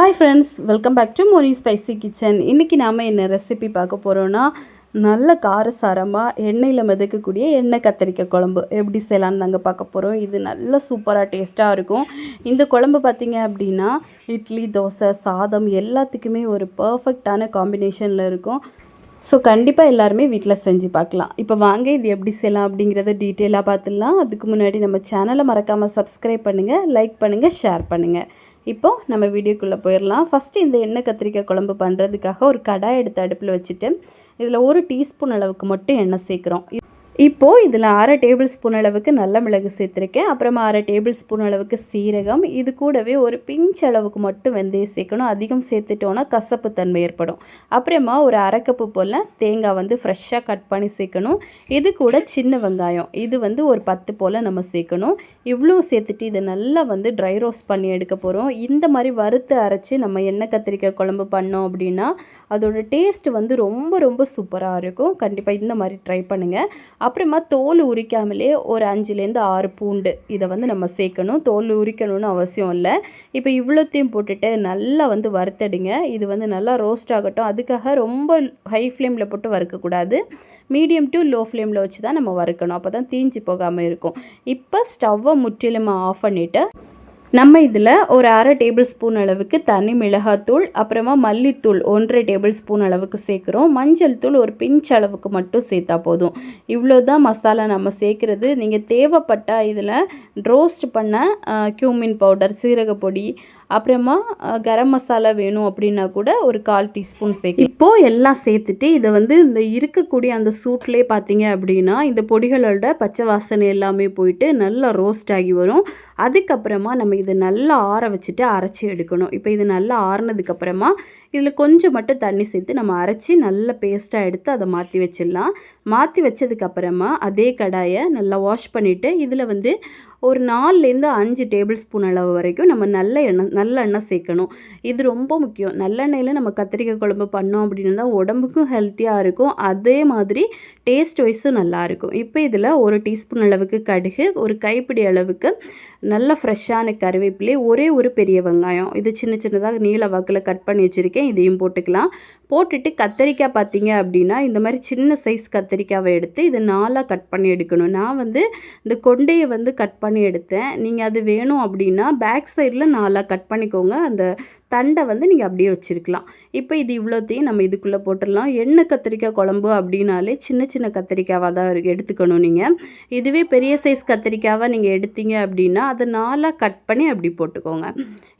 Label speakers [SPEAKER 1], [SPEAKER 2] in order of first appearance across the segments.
[SPEAKER 1] Hi friends welcome back to Mori spicy kitchen இன்றைக்கி நாம் என்ன ரெசிபி பார்க்க போகிறோன்னா நல்ல காரசாரமாக எண்ணெயில் மிதக்கக்கூடிய எண்ணெய் கத்திரிக்காய் குழம்பு. எப்படி செய்யலாம்னு நாங்கள் பார்க்க போகிறோம் இது நல்ல சூப்பராக டேஸ்ட்டாக இருக்கும். இந்த குழம்பு பார்த்தீங்க அப்படின்னா இட்லி தோசை சாதம் எல்லாத்துக்குமே ஒரு பர்ஃபெக்டான காம்பினேஷனில் இருக்கும். ஸோ கண்டிப்பாக எல்லாருமே வீட்டில் செஞ்சு பார்க்கலாம் இப்போ வாங்க இது எப்படி செய்யலாம் அப்படிங்கிறத டீட்டெயிலாக பார்த்துடலாம் அதுக்கு முன்னாடி நம்ம சேனலை மறக்காமல் சப்ஸ்கிரைப் பண்ணுங்கள் லைக் பண்ணுங்கள் ஷேர் பண்ணுங்கள் இப்போது நம்ம வீடியோக்குள்ளே போயிடலாம். ஃபஸ்ட்டு இந்த எண்ணெய் கத்திரிக்காய் குழம்பு பண்ணுறதுக்காக ஒரு கடாய் எடுத்து அடுப்பில் வச்சுட்டு இதில் ஒரு டீஸ்பூன் அளவுக்கு மட்டும் எண்ணெய் சேர்க்குறோம். இப்போது இதில் அரை டேபிள் ஸ்பூன் அளவுக்கு நல்ல மிளகு சேர்த்துருக்கேன். அப்புறமா அரை டேபிள் ஸ்பூன் அளவுக்கு சீரகம். இது கூடவே ஒரு பிஞ்ச் அளவுக்கு மட்டும் வெந்தயம் சேர்க்கணும். அதிகம் சேர்த்துட்டோன்னா கசப்பு தன்மை ஏற்படும். அப்புறமா ஒரு அரை கப்பு போல் தேங்காய் வந்து ஃப்ரெஷ்ஷாக கட் பண்ணி சேர்க்கணும். இது கூட சின்ன வெங்காயம். இது வந்து ஒரு பத்து போல் நம்ம சேர்க்கணும். இவ்வளோ சேர்த்துட்டு இதை நல்லா வந்து ட்ரை ரோஸ்ட் பண்ணி எடுக்க போகிறோம் இந்த மாதிரி வறுத்து அரைச்சி நம்ம எண்ணெய் கத்திரிக்காய் குழம்பு பண்ணோம் அப்படின்னா அதோடய டேஸ்ட் வந்து ரொம்ப ரொம்ப சூப்பராக இருக்கும். கண்டிப்பாக இந்த மாதிரி ட்ரை பண்ணுங்கள் அப்புறமா தோல் உரிக்காமலே ஒரு அஞ்சுலேருந்து ஆறு பூண்டு இதை வந்து நம்ம சேர்க்கணும். தோல் உரிக்கணும்னு அவசியம் இல்லை. இப்போ இவ்வளோத்தையும் போட்டுட்டு நல்லா வந்து வறுத்தடுங்க. இது வந்து நல்லா ரோஸ்ட் ஆகட்டும். அதுக்காக ரொம்ப ஹை ஃப்ளேமில் போட்டு வறுக்கக்கூடாது. மீடியம் டு லோ ஃப்ளேமில் வச்சு தான் நம்ம வறுக்கணும். அப்போ தான் தீஞ்சு போகாமல் இருக்கும். இப்போ ஸ்டவ்வை முற்றிலுமாக ஆஃப் பண்ணிவிட்டு நம்ம இதில் ஒரு அரை டேபிள் ஸ்பூன் அளவுக்கு தனி மிளகாத்தூள் அப்புறமா மல்லித்தூள் ஒன்றரை டேபிள் ஸ்பூன் அளவுக்கு சேர்க்குறோம். மஞ்சள் தூள் ஒரு பிஞ்ச் அளவுக்கு மட்டும் சேர்த்தா போதும். இவ்வளோ தான் மசாலா நம்ம சேர்க்குறது. நீங்கள் தேவைப்பட்டால் இதில் ரோஸ்ட் பண்ண கியூமின் பவுடர் சீரகப்பொடி அப்புறமா கரம் மசாலா வேணும் அப்படின்னா கூட ஒரு கால் டீஸ்பூன் சேர்க்கு இப்போது எல்லாம் சேர்த்துட்டு இதை வந்து இந்த இருக்கக்கூடிய அந்த சூட்லேயே பார்த்தீங்க அப்படின்னா இந்த பொடிகளோட பச்சை வாசனை எல்லாமே போயிட்டு நல்லா ரோஸ்ட் ஆகி வரும். அதுக்கப்புறமா நம்ம இதை நல்லா ஆற வச்சுட்டு அரைச்சி எடுக்கணும். இப்போ இது நல்லா ஆறுனதுக்கப்புறமா இதில் கொஞ்சம் மட்டும் தண்ணி சேர்த்து நம்ம அரைச்சி நல்ல பேஸ்ட்டாக எடுத்து அதை மாற்றி வச்சிடலாம். மாற்றி வச்சதுக்கப்புறமா அதே கடாயை நல்லா வாஷ் பண்ணிவிட்டு இதில் வந்து ஒரு நாலுலேருந்து அஞ்சு டேபிள் ஸ்பூன் அளவு வரைக்கும் நம்ம நல்ல எண்ணெய் நல்லெண்ணெய் சேர்க்கணும். இது ரொம்ப முக்கியம். நல்லெண்ணெயில் நம்ம கத்திரிக்காய் குழம்பு பண்ணோம் அப்படின்னா உடம்புக்கும் ஹெல்த்தியாக இருக்கும். அதே மாதிரி டேஸ்ட் வைஸும் நல்லாயிருக்கும் இப்போ இதில் ஒரு டீஸ்பூன் அளவுக்கு கடுகு ஒரு கைப்பிடி அளவுக்கு நல்ல ஃப்ரெஷ்ஷான கருவேப்பிலை ஒரே ஒரு பெரிய வெங்காயம். இது சின்ன சின்னதாக நீல வாக்கில் கட் பண்ணி வச்சுருக்கேன். இதையும் போட்டுக்கலாம். போட்டுட்டு கத்திரிக்காய் பார்த்தீங்க அப்படின்னா இந்த மாதிரி சின்ன சைஸ் கத்திரிக்காவை எடுத்து இதை நாலாக கட் பண்ணி எடுக்கணும். நான் வந்து இந்த கொண்டையை வந்து கட் பண்ணி எடுத்தேன். நீங்கள் அது வேணும் அப்படின்னா பேக் சைடில் நாலாக கட் பண்ணிக்கோங்க. அந்த தண்டை வந்து நீங்கள் அப்படியே வச்சுருக்கலாம். இப்போ இது இவ்வளோத்தையும் நம்ம இதுக்குள்ளே போட்டுடலாம். எண்ணெய் கத்திரிக்காய் குழம்பு அப்படின்னாலே சின்ன சின்ன கத்திரிக்காவாக தான் எடுத்துக்கணும் நீங்கள் இதுவே பெரிய சைஸ் கத்திரிக்காவாக நீங்கள் எடுத்தீங்க அப்படின்னா அதை நாலாக கட் பண்ணி அப்படி போட்டுக்கோங்க.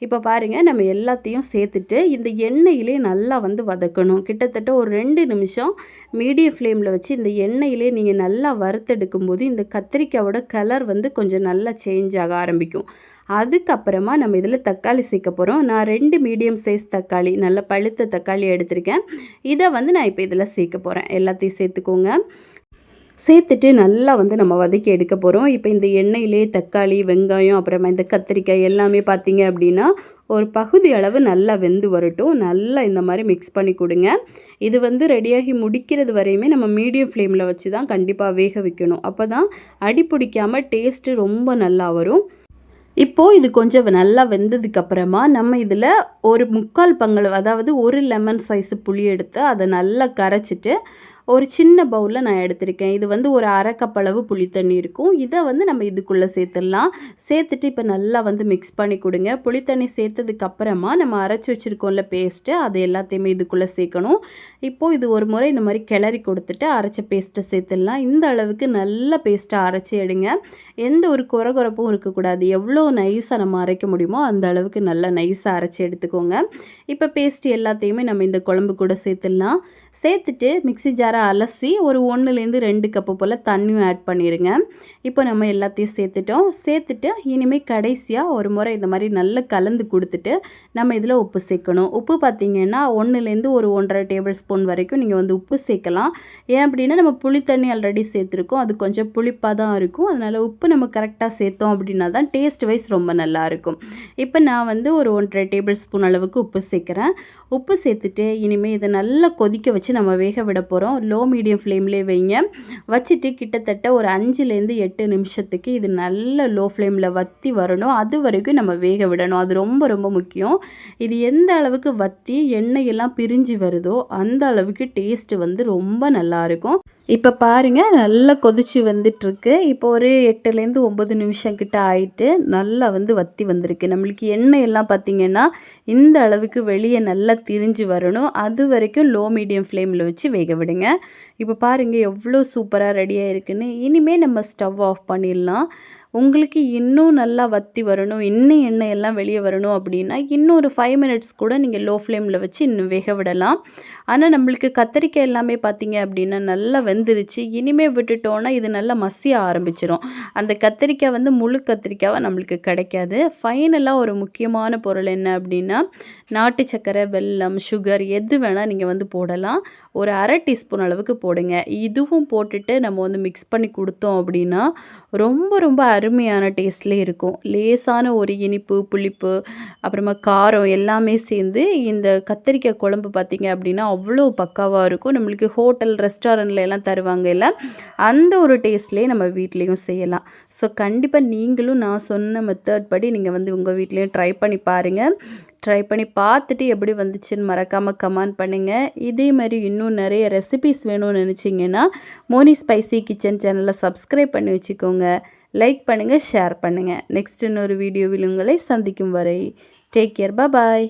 [SPEAKER 1] இப்போ பாருங்கள் நம்ம எல்லாத்தையும் சேர்த்துட்டு இந்த எண்ணெயிலே நல்லா வந்து வதக்கணும். கிட்டத்தட்ட ஒரு ரெண்டு நிமிஷம் மீடியம் ஃப்ளேமில் வச்சு இந்த எண்ணெயிலே நீங்கள் நல்லா வறுத்தெடுக்கும் போது இந்த கத்திரிக்காயோட கலர் வந்து கொஞ்சம் நல்லா சேஞ்ச் ஆக ஆரம்பிக்கும். அதுக்கப்புறமா நம்ம இதில் தக்காளி சேர்க்க போகிறோம் நான் ரெண்டு மீடியம் சைஸ் தக்காளி நல்ல பழுத்த தக்காளி எடுத்திருக்கேன். இதை வந்து நான் இப்போ இதில் சேர்க்க போகிறேன் எல்லாத்தையும் சேர்த்துக்கோங்க. சேர்த்துட்டு நல்லா வந்து நம்ம வதக்கி எடுக்க போகிறோம் இப்போ இந்த எண்ணெயிலே தக்காளி வெங்காயம் அப்புறமா இந்த கத்திரிக்காய் எல்லாமே பார்த்தீங்க அப்படின்னா ஒரு பகுதி அளவு நல்லா வெந்து வரட்டும். நல்லா இந்த மாதிரி மிக்ஸ் பண்ணி கொடுங்க. இது வந்து ரெடியாகி முடிக்கிறது வரையுமே நம்ம மீடியம் ஃப்ளேமில் வச்சு தான் கண்டிப்பாக வேக வைக்கணும். அப்போ தான் அடி பிடிக்காமல் டேஸ்ட்டு ரொம்ப நல்லா வரும். இப்போது இது கொஞ்சம் நல்லா வெந்ததுக்கப்புறமா நம்ம இதில் ஒரு முக்கால் பங்களவு அதாவது ஒரு லெமன் சைஸு புளி எடுத்து அதை நல்லா கரைச்சிட்டு ஒரு சின்ன பவுலில் நான் எடுத்திருக்கேன். இது வந்து ஒரு அரைக்கப்பளவு புளி தண்ணி இருக்கும். இதை வந்து நம்ம இதுக்குள்ளே சேர்த்துடலாம். சேர்த்துட்டு இப்போ நல்லா வந்து மிக்ஸ் பண்ணி கொடுங்க. புளி தண்ணி நம்ம அரைச்சி வச்சுருக்கோம்ல பேஸ்ட்டு அது எல்லாத்தையுமே இதுக்குள்ளே சேர்க்கணும். இப்போது இது ஒரு முறை இந்த மாதிரி கிளறி கொடுத்துட்டு அரைச்ச பேஸ்ட்டை சேர்த்துடலாம். இந்த அளவுக்கு நல்ல பேஸ்ட்டை அரைச்சி எடுங்க. எந்த ஒரு குறகுறப்பும் இருக்கக்கூடாது. எவ்வளோ நைஸாக நம்ம அரைக்க முடியுமோ அந்த அளவுக்கு நல்லா நைஸாக அரைச்சி எடுத்துக்கோங்க. இப்போ பேஸ்ட் எல்லாத்தையுமே நம்ம இந்த குழம்பு கூட சேர்த்துடலாம். சேர்த்துட்டு மிக்சி ஜாரை அலசி ஒரு ஒன்றுலேருந்து ரெண்டு கப்பு போல் தண்ணியும் ஆட் பண்ணிடுங்க இப்போ நம்ம எல்லாத்தையும் சேர்த்துட்டோம். சேர்த்துட்டு இனிமேல் கடைசியாக ஒரு முறை இந்த மாதிரி நல்லா கலந்து கொடுத்துட்டு நம்ம இதில் உப்பு சேர்க்கணும். உப்பு பார்த்திங்கன்னா ஒன்றுலேருந்து ஒரு ஒன்றரை டேபிள் ஸ்பூன் வரைக்கும் நீங்கள் வந்து உப்பு சேர்க்கலாம். ஏன் அப்படின்னா நம்ம புளி தண்ணி ஆல்ரெடி சேர்த்துருக்கோம். அது கொஞ்சம் புளிப்பாக தான் இருக்கும். அதனால் உப்பு நம்ம கரெக்டாக சேர்த்தோம் அப்படின்னா தான் டேஸ்ட் வைஸ் ரொம்ப நல்லாயிருக்கும் இப்போ நான் வந்து ஒரு ஒன்றரை டேபிள் ஸ்பூன் அளவுக்கு உப்பு சேர்க்குறேன். உப்பு சேர்த்துட்டு இனிமேல் இதை நல்லா கொதிக்க வச்சு நம்ம வேக விட போகிறோம் லோ மீடியம் ஃப்ளேம்லேயே வைங்க. வச்சுட்டு கிட்டத்தட்ட ஒரு அஞ்சுலேருந்து எட்டு நிமிஷத்துக்கு இது நல்ல லோ ஃப்ளேமில் வற்றி வரணும். அது வரைக்கும் நம்ம வேக விடணும். அது ரொம்ப ரொம்ப முக்கியம். இது எந்த அளவுக்கு வற்றி எண்ணெயெல்லாம் பிரிஞ்சு வருதோ அந்த அளவுக்கு டேஸ்ட்டு வந்து ரொம்ப நல்லாயிருக்கும் இப்போ பாருங்கள் நல்லா கொதிச்சு வந்துட்டுருக்கு. இப்போ ஒரு எட்டுலேருந்து ஒம்பது நிமிஷம் கிட்ட ஆயிட்டு நல்லா வந்து வத்தி வந்திருக்கு. நம்மளுக்கு எண்ணெய் எல்லாம் பார்த்திங்கன்னா இந்த அளவுக்கு வெளியே நல்லா திரிஞ்சு வரணும். அது வரைக்கும் லோ மீடியம் ஃப்ளேமில் வச்சு வேக விடுங்க. இப்போ பாருங்கள் எவ்வளோ சூப்பராக ரெடியாக இருக்குன்னு இனிமேல் நம்ம ஸ்டவ் ஆஃப் பண்ணிடலாம். உங்களுக்கு இன்னும் நல்லா வத்தி வரணும் இன்னும் எண்ணெய் எல்லாம் வெளியே வரணும் அப்படின்னா இன்னும் ஒரு ஃபைவ் மினிட்ஸ் கூட நீங்கள் லோ ஃப்ளேமில் வச்சு இன்னும் வேக விடலாம். ஆனால் நம்மளுக்கு கத்திரிக்காய் எல்லாமே பார்த்தீங்க அப்படின்னா நல்லா வெந்துருச்சு. இனிமேல் விட்டுட்டோன்னா இது நல்லா மசிய ஆரம்பிச்சிடும் அந்த கத்திரிக்காய் வந்து முழு கத்திரிக்காவை நம்மளுக்கு கிடைக்காது. ஃபைனலாக ஒரு முக்கியமான பொருள் என்ன அப்படின்னா நாட்டு சக்கரை வெல்லம் சுகர் எது வேணால் நீங்கள் வந்து போடலாம். ஒரு அரை டீஸ்பூன் அளவுக்கு போடுங்க. இதுவும் போட்டுட்டு நம்ம வந்து மிக்ஸ் பண்ணி கொடுத்தோம் அப்படின்னா ரொம்ப ரொம்ப அருமையான டேஸ்ட்லேயே இருக்கும். லேசான ஒரு இனிப்பு புளிப்பு அப்புறமா காரம் எல்லாமே சேர்ந்து இந்த கத்திரிக்காய் குழம்பு பார்த்திங்க அப்படின்னா அவ்வளோ பக்காவாக இருக்கும். நம்மளுக்கு ஹோட்டல் ரெஸ்டாரண்ட்ல எல்லாம் தருவாங்க இல்லை அந்த ஒரு டேஸ்ட்லேயே நம்ம வீட்லேயும் செய்யலாம். ஸோ கண்டிப்பாக நீங்களும் நான் சொன்ன மெத்தட் படி நீங்கள் வந்து உங்கள் வீட்லேயும் ட்ரை பண்ணி பாருங்கள் ட்ரை பண்ணி பார்த்துட்டு எப்படி வந்துச்சுன்னு மறக்காமல் கமெண்ட் பண்ணுங்கள் இதே மாதிரி இன்னும் நிறைய ரெசிபிஸ் வேணும்னு நினச்சிங்கன்னா மோனி ஸ்பைசி கிச்சன் சேனலை சப்ஸ்கிரைப் பண்ணி வச்சுக்கோங்க. லைக் பண்ணுங்கள் ஷேர் பண்ணுங்கள் நெக்ஸ்ட் இன்னொரு வீடியோவில் உங்களை சந்திக்கும் வரை டேக் கேர் பாய்